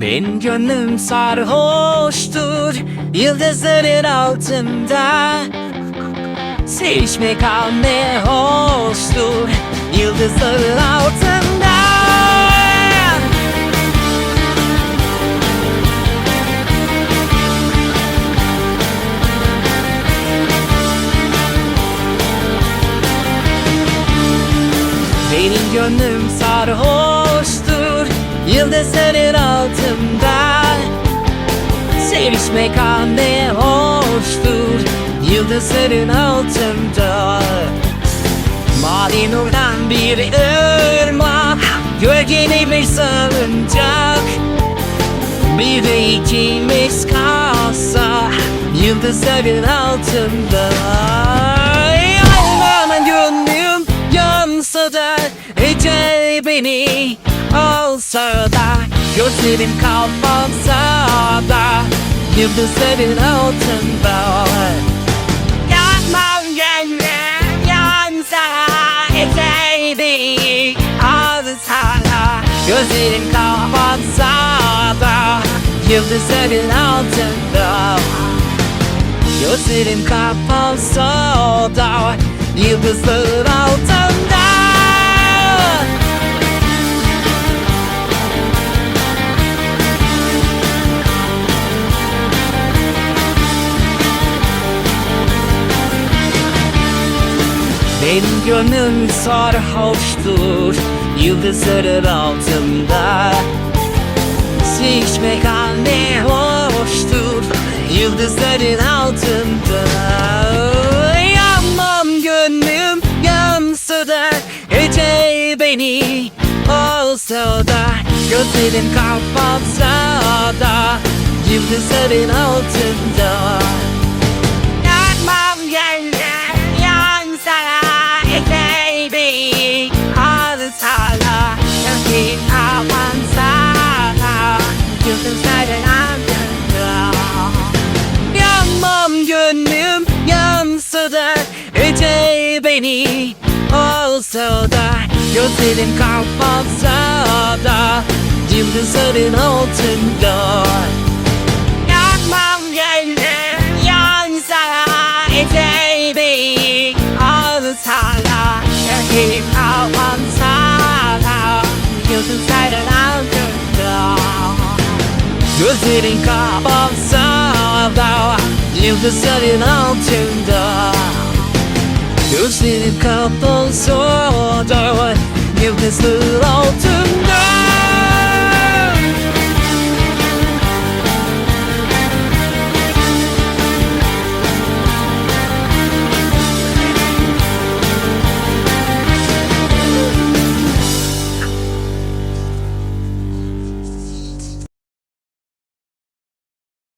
Benim gönlüm sarhoştur Yıldızların altında. Sevişmek al ne hoştur Yıldızların altında. Benim gönlüm sarhoştur Yıldızların altında Sevişmek ah ne hoştur Yıldızların altında Mavi nurdan bir ırmak Gölgeni bir salıncak. Bir de ikimiz kalsa Yıldızların altında Yalan gönlüm yansa da Ece beni alsa da Gözlerim kapansa da Yıldızların altında. Yanmam gönlüm yansa Ece beni alsa da Gözlerim kapansa da Yıldızların altında. Gözlerim kapansa da Yıldızların altında Benim gönlüm sarhoştur Yıldızların altında. Sevişmek ah ne hoştur Yıldızların altında. Yanmam gönlüm yansa da Ece beni olsa da Gözlerim kapansa da Yıldızların altında yansa da Ece beni olsa da Gözlerim kapansa da Yıldızların altında. Yanmam gönlüm yansa Ece beni olsa da Gözlerim kapansa da Yıldızların altında. Gözlerin правда Лента завинал тенда Gözlerim kapalı sonra Nefes ıral tümden